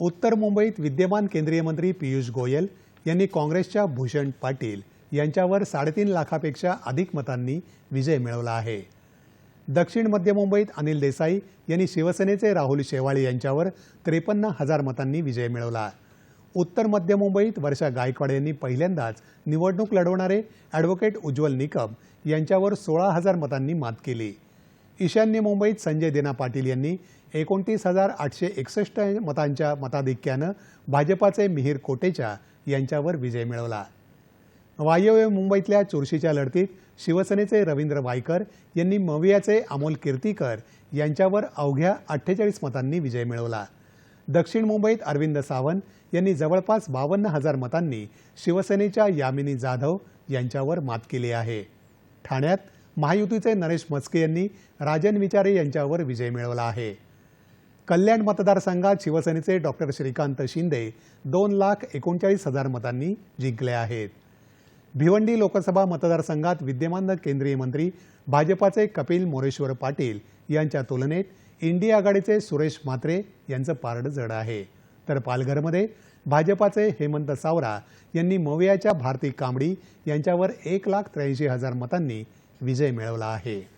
उत्तर मुंबईत विद्यमान केंद्रीय मंत्री पियुष गोयल यांनी काँग्रेसच्या भूषण पाटील यांच्यावर साडेतीन लाखापेक्षा अधिक मतांनी विजय मिळवला आहे. दक्षिण मध्य मुंबईत अनिल देसाई यांनी शिवसेनेचे राहुल शेवाळे यांच्यावर त्रेपन्न हजार मतांनी विजय मिळवला. उत्तर मध्य मुंबईत वर्षा गायकवाड यांनी पहिल्यांदाच निवडणूक लढवणारे ॲडव्होकेट उज्ज्वल निकम यांच्यावर सोळा हजार मतांनी मात केली. ईशान्य मुंबईत संजय देना पाटील यांनी एकोणतीस हजार आठशे एकसष्ट मतांच्या मताधिक्यानं भाजपाचे मिहीर कोटेचा यांच्यावर विजय मिळवला. वायव्य मुंबईतल्या चुरशीच्या लढतीत शिवसेनेचे रवींद्र वायकर यांनी मवियाचे अमोल कीर्तीकर यांच्यावर अवघ्या अठ्ठेचाळीस मतांनी विजय मिळवला. दक्षिण मुंबईत अरविंद सावंत यांनी जवळपास बावन्न हजार मतांनी शिवसेनेच्या यामिनी जाधव यांच्यावर मात केली आहे. ठाण्यात महायुतीचे नरेश मस्के यांनी राजन विचारे यांच्यावर विजय मिळवला आहे. कल्याण मतदारसंघात शिवसेनेचे डॉक्टर श्रीकांत शिंदे दोन लाख एकोणचाळीस हजार मतांनी जिंकले आहेत. भिवंडी लोकसभा मतदारसंघात विद्यमान केंद्रीय मंत्री भाजपाचे कपिल मोरेश्वर पाटील यांच्या तुलनेत इंडिया आघाडीचे सुरेश म्हात्रे यांचं पारडं जड आहे. तर पालघरमध्ये भाजपाचे हेमंत सावरा यांनी मवियाच्या भारती कांबडी यांच्यावर एक लाख त्र्याऐंशी हजार मतांनी विजय मिळवला आहे.